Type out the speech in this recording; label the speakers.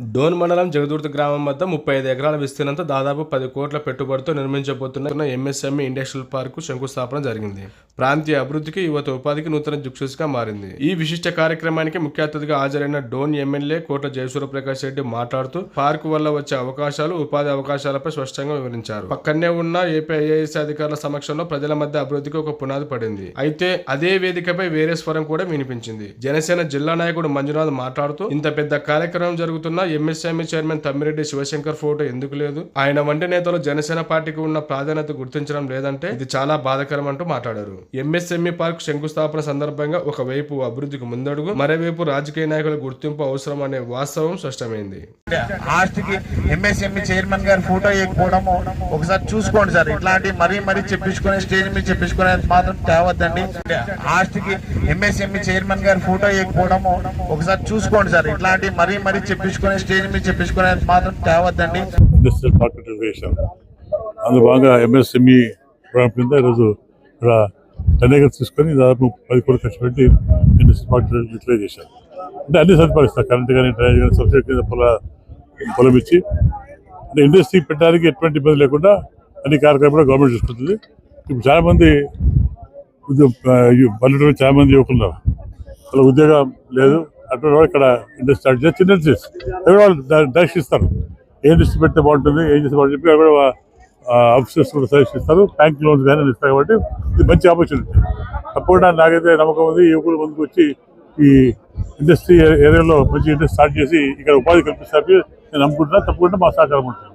Speaker 1: డోన్ మండలం జగదూర్తి గ్రామం వద్ద ముప్పై ఐదు ఎకరాల విస్తీర్ణంతో దాదాపు పది కోట్ల పెట్టుబడితో నిర్మించబోతున్న ఎంఎస్ఎంఈ ఇండస్ట్రియల్ పార్కు శంకుస్థాపన జరిగింది. ప్రాంతీయ అభివృద్ధికి యువత ఉపాధికి నూతన దిక్సూచిగా మారింది. ఈ విశిష్ట కార్యక్రమానికి ముఖ్య అతిథిగా హాజరైన డోన్ ఎమ్మెల్యే కోట జయసూర్యప్రకాష్ రెడ్డి మాట్లాడుతూ పార్కు వల్ల వచ్చే అవకాశాలు ఉపాధి అవకాశాలపై స్పష్టంగా వివరించారు. పక్కనే ఉన్న ఏపీ ఐఏఎస్ అధికారుల సమక్షంలో ప్రజల మధ్య అభివృద్ధికి ఒక పునాది పడింది. అయితే అదే వేదికపై వేరే స్వరం కూడా వినిపించింది. జనసేన జిల్లా నాయకుడు మంజునాథ్ మాట్లాడుతూ ఇంత పెద్ద కార్యక్రమం జరుగుతున్న MSME chairman Tammireddy Sivasankar photo ఎందుకు లేదు? ఆయన వంటి నేతలు జనసేన పార్టీకి ఉన్న ప్రాధాన్యత గుర్తించడం లేదంటే ఇది చాలా బాధాకరం అంటూ మాట్లాడారు. ఎంఎస్ఎంఈ పార్క్ శంకుస్థాపన సందర్భంగా ఒకవైపు అభివృద్ధికి ముందడుగు మరోవైపు రాజకీయ నాయకుల గుర్తింపు అవసరం అనే వాస్తవం స్పష్టమైంది.
Speaker 2: లాస్ట్కి ఎంఎస్ఎంఈ చైర్మన్ గారి ఫోటో వేయకపోవడము ఒకసారి చూసుకోండి సార్. ఇట్లాంటి మరీ మరీ చెప్పించుకునే స్టేజ్ మీద చెప్పించుకునే మాత్రం తేవద్దండి. లాస్ట్కి ఎంఎస్ఎంఈ చైర్మన్ గారి ఫోటో వేయకపోవడము ఒకసారి చూసుకోండి సార్. ఇట్లాంటి మరీ మరీ చెప్పించుకునే స్టేజ్ మీద చెప్పించుకునే మాత్రం తేవద్దండి.
Speaker 3: ఇండస్ట్రియల్ పార్క్ ఎంఎస్ఎంఈ కింద ఈరోజు ఇక్కడ టెన్ తీసుకొని దాదాపు పది కోట్లు ఖర్చు పెట్టి ఇండస్ట్రియల్ పార్క్ యూటిలైజ్ చేశారు. అంటే అన్ని సదుపాయిస్తారు కరెంట్ కానీ డ్రైనేజ్ కానీ సబ్సిడీ కింద పొల పొలం ఇచ్చి అంటే ఇండస్ట్రీ పెట్టడానికి ఎటువంటి ఇబ్బంది లేకుండా అన్ని కార్యక్రమాలు కూడా గవర్నమెంట్ చూసుకుంటుంది. ఇప్పుడు చాలామంది పల్లెటూరు చాలామంది యువకులు వాళ్ళ ఉద్యోగం లేదు. అటువంటి వాళ్ళు ఇక్కడ ఇండస్ట్రీ స్టార్ట్ చేసి చిన్న ఇండస్ట్రీస్. వాళ్ళు డైరెక్షన్ ఇస్తారు. ఏ ఇండస్ట్రీ పెడితే బాగుంటుంది ఏం చేస్తే బాగుంటుంది చెప్పి కూడా ఆఫీసర్స్ కూడా సజెస్ట్ బ్యాంక్ లోన్స్ కానీ ఇస్తారు కాబట్టి ఇది మంచి ఆపర్చునిటీ తప్పకుండా నాకైతే నమ్మకం ఉంది యువకులు ముందుకు వచ్చి ఈ ఇండస్ట్రీ ఏరియాలో మంచి ఇండస్ట్రీ స్టార్ట్ చేసి ఇక్కడ ఉపాధి కల్పిస్తారు నేను నమ్ముకుంటున్నా. తప్పకుండా మా సహకారం ఉంటుంది.